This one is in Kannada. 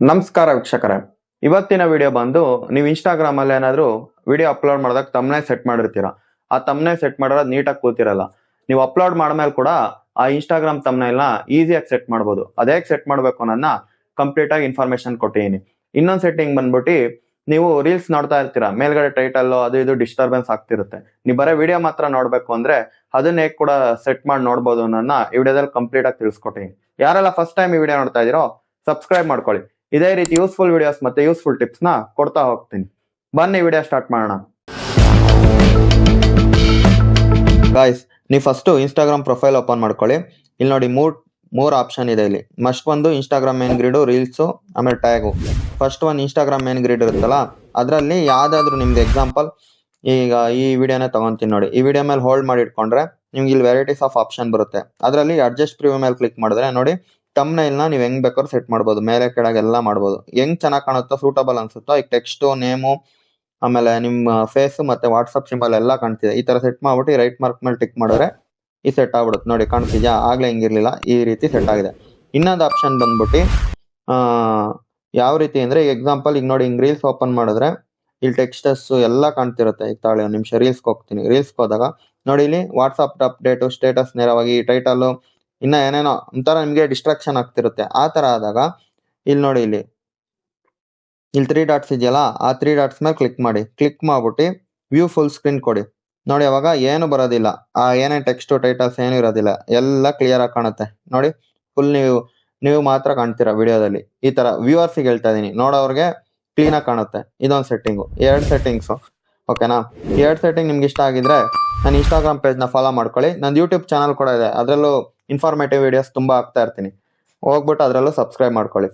ನಮಸ್ಕಾರ ವೀಕ್ಷಕರೇ. ಇವತ್ತಿನ ವಿಡಿಯೋ ಬಂದು ನೀವು ಇನ್ಸ್ಟಾಗ್ರಾಮ್ ಅಲ್ಲಿ ಏನಾದ್ರು ವಿಡಿಯೋ ಅಪ್ಲೋಡ್ ಮಾಡಿದಾಗ ತಮ್ಮನೇ ಸೆಟ್ ಮಾಡಿರ್ತೀರಾ? ಆ ತಮ್ಮನೇ ಸೆಟ್ ಮಾಡಿರೋದು ನೀಟಾಗಿ ಕೂತಿರಲ್ಲ. ನೀವು ಅಪ್ಲೋಡ್ ಮಾಡ್ಮೇಲೆ ಕೂಡ ಆ ಇನ್ಸ್ಟಾಗ್ರಾಮ್ ತಮ್ಮನೆಲ್ಲ ಈಸಿಯಾಗಿ ಸೆಟ್ ಮಾಡ್ಬೋದು. ಅದೇ ಸೆಟ್ ಮಾಡಬೇಕು ಅನ್ನೋದನ್ನ ಕಂಪ್ಲೀಟ್ ಆಗಿ ಇನ್ಫಾರ್ಮೇಶನ್ ಕೊಟ್ಟಿದ್ದೀನಿ ಇನ್ನೊಂದು ಸೆಟ್ಟಿಂಗ್ ಬಂದ್ಬಿಟ್ಟು, ನೀವು ರೀಲ್ಸ್ ನೋಡ್ತಾ ಇರ್ತೀರಾ? ಮೇಲ್ಗಡೆ ಟೈಟಲ್ ಅದು ಇದು ಡಿಸ್ಟರ್ಬೆನ್ಸ್ ಆಗ್ತಿರುತ್ತೆ. ನೀವು ಬರೀ ವಿಡಿಯೋ ಮಾತ್ರ ನೋಡ್ಬೇಕು ಅಂದ್ರೆ ಅದನ್ನ ಹೇಗೆ ಕೂಡ ಸೆಟ್ ಮಾಡಿ ನೋಡ್ಬೋದು ಅನ್ನೋದನ್ನ ಈ ವಿಡಿಯೋದಲ್ಲಿ ಕಂಪ್ಲೀಟ್ ಆಗಿ ತಿಳಿಸ್ಕೊಟ್ಟಿದ್ದೀನಿ ಯಾರೆಲ್ಲ ಫಸ್ಟ್ ಟೈಮ್ ಈ ವಿಡಿಯೋ ನೋಡ್ತಾ ಇದೀರೋ ಸಬ್ಸ್ಕ್ರೈಬ್ ಮಾಡ್ಕೊಳ್ಳಿ. ಇದೇ ರೀತಿ ಯೂಸ್ಫುಲ್ ವಿಡಿಯೋಸ್ ಮತ್ತೆ ಯೂಸ್ಫುಲ್ ಟಿಪ್ಸ್ನ ಕೊಡ್ತಾ ಹೋಗ್ತೀನಿ. ಬನ್ನಿ ವಿಡಿಯೋ ಸ್ಟಾರ್ಟ್ ಮಾಡೋಣ. ಗಾಯ್ಸ್ ನೀವು ಫಸ್ಟ್ ಇನ್ಸ್ಟಾಗ್ರಾಮ್ ಪ್ರೊಫೈಲ್ ಓಪನ್ ಮಾಡ್ಕೊಳ್ಳಿ. ಇಲ್ಲಿ ನೋಡಿ ಮೂರ್ ಮೂರ್ ಆಪ್ಷನ್ ಇದೆ ಇಲ್ಲಿ. ಮಸ್ಟ್ ಒಂದು ಇನ್ಸ್ಟಾಗ್ರಾಮ್ ಮೇನ್ ಗ್ರಿಡು ರೀಲ್ಸು ಆಮೇಲೆ ಟ್ಯಾಗು ಫಸ್ಟ್ ಒಂದು ಇನ್ಸ್ಟಾಗ್ರಾಮ್ ಮೇನ್ ಗ್ರಿಡ್ ಇರುತ್ತಲ್ಲ, ಅದರಲ್ಲಿ ಯಾವ್ದಾದ್ರು ನಿಮ್ದು ಎಕ್ಸಾಂಪಲ್ ಈಗ ಈ ವಿಡಿಯೋನೇ ತಗೊಂತೀನಿ ನೋಡಿ. ಈ ವಿಡಿಯೋ ಮೇಲೆ ಹೋಲ್ಡ್ ಮಾಡಿ ಇಟ್ಕೊಂಡ್ರೆ ನಿಮ್ಗೆ ಇಲ್ಲಿ ವೆರೈಟೀಸ್ ಆಫ್ ಆಪ್ಷನ್ ಬರುತ್ತೆ. ಅದರಲ್ಲಿ ಅಡ್ಜಸ್ಟ್ ಪ್ರಿವ್ಯೂ ಮೇಲೆ ಕ್ಲಿಕ್ ಮಾಡಿದ್ರೆ ನೋಡಿ ನ ನೀವು ಹೆಂಗ್ ಬೇಕಾದ್ರೂ ಸೆಟ್ ಮಾಡ್ಬೋದು. ಮೇಲೆ ಕೆಳಗೆ ಎಲ್ಲ ಮಾಡ್ಬೋದು. ಹೆಂಗ್ ಚೆನ್ನಾಗಿ ಕಾಣುತ್ತೋ ಸೂಟಬಲ್ ಅನ್ಸುತ್ತೋ ಈಗ ಟೆಕ್ಸ್ಟು ನೇಮು ಆಮೇಲೆ ನಿಮ್ಮ ಫೇಸ್ ಮತ್ತೆ ವಾಟ್ಸಪ್ ಸಿಂಬಲ್ ಎಲ್ಲ ಕಾಣ್ತಿದೆ. ಈ ತರ ಸೆಟ್ ಮಾಡ್ಬಿಟ್ಟು ರೈಟ್ ಮಾರ್ಕ್ ಮೇಲೆ ಟಿಕ್ ಮಾಡಿದ್ರೆ ಈ ಸೆಟ್ ಆಗ್ಬಿಡುತ್ತೆ. ನೋಡಿ ಕಾಣ್ತಿದ್ಯಾ? ಆಗ್ಲೇ ಹಿಂಗಿರ್ಲಿಲ್ಲ. ಈ ರೀತಿ ಸೆಟ್ ಆಗಿದೆ. ಇನ್ನೊಂದು ಆಪ್ಷನ್ ಬಂದ್ಬಿಟ್ಟು ಆ, ಯಾವ ರೀತಿ ಅಂದ್ರೆ ಈಗ ಎಕ್ಸಾಂಪಲ್ ಈಗ ನೋಡಿ ಹಿಂಗ್ ರೀಲ್ಸ್ ಓಪನ್ ಮಾಡಿದ್ರೆ ಇಲ್ಲಿ ಟೆಕ್ಸ್ಟಸ್ ಎಲ್ಲ ಕಾಣ್ತಿರುತ್ತೆ. ಈಗ ತಾಳೆ ಒಂದು ನಿಮಿಷ ರೀಲ್ಸ್ ಹೋಗ್ತೀನಿ. ರೀಲ್ಸ್ ಹೋದಾಗ ನೋಡಿ ಇಲ್ಲಿ ವಾಟ್ಸಪ್ ಅಪ್ಡೇಟು ಸ್ಟೇಟಸ್ ನೇರವಾಗಿ ಟೈಟಲ್ ಇನ್ನ ಏನೇನೋ ಒಂಥರ ನಿಮ್ಗೆ ಡಿಸ್ಟ್ರಾಕ್ಷನ್ ಆಗ್ತಿರುತ್ತೆ. ಆ ತರ ಆದಾಗ ಇಲ್ಲಿ ನೋಡಿ ಇಲ್ಲಿ. ಇಲ್ಲಿ ತ್ರೀ ಡಾಟ್ಸ್ ಇದೆಯಲ್ಲ, ಆ ತ್ರೀ ಡಾಟ್ಸ್ ಮೇಲೆ ಕ್ಲಿಕ್ ಮಾಡಿ. ಕ್ಲಿಕ್ ಮಾಡ್ಬಿಟ್ಟು ವ್ಯೂ ಫುಲ್ ಸ್ಕ್ರೀನ್ ಕೊಡಿ. ನೋಡಿ ಅವಾಗ ಏನು ಬರೋದಿಲ್ಲ. ಆ ಏನೇ ಟೆಕ್ಸ್ಟ್ ಟೈಟಲ್ಸ್ ಏನು ಇರೋದಿಲ್ಲ. ಎಲ್ಲ ಕ್ಲಿಯರ್ ಆಗಿ ಕಾಣುತ್ತೆ. ನೋಡಿ ಫುಲ್ ನೀವು ನೀವು ಮಾತ್ರ ಕಾಣ್ತೀರಾ ವಿಡಿಯೋದಲ್ಲಿ. ಈ ತರ ವ್ಯೂವರ್ಸಿಗೆ ಹೇಳ್ತಾ ಇದೀನಿ. ನೋಡೋರ್ಗೆ ಕ್ಲೀನ್ ಆಗಿ ಕಾಣುತ್ತೆ. ಇದೊಂದು ಸೆಟ್ಟಿಂಗು ಎರಡು ಸೆಟ್ಟಿಂಗ್ಸು ಓಕೆನಾ ಎರಡು ಸೆಟ್ಟಿಂಗ್ ನಿಮ್ಗೆ ಇಷ್ಟ ಆಗಿದ್ರೆ ನನ್ನ ಇನ್ಸ್ಟಾಗ್ರಾಮ್ ಪೇಜ್ನ ಫಾಲೋ ಮಾಡ್ಕೊಳ್ಳಿ. ನಂದು ಯೂಟ್ಯೂಬ್ ಚಾನಲ್ ಕೂಡ ಇದೆ. ಅದರಲ್ಲೂ ಇನ್ಫಾರ್ಮೇಟಿವ್ ವಿಡಿಯೋಸ್ ತುಂಬಾ ಹಾಕ್ತಾ ಇರ್ತೀನಿ. ಹೋಗ್ಬಿಟ್ಟು ಅದರಲ್ಲೂ ಸಬ್ಸ್ಕ್ರೈಬ್ ಮಾಡ್ಕೊಳ್ಳಿ.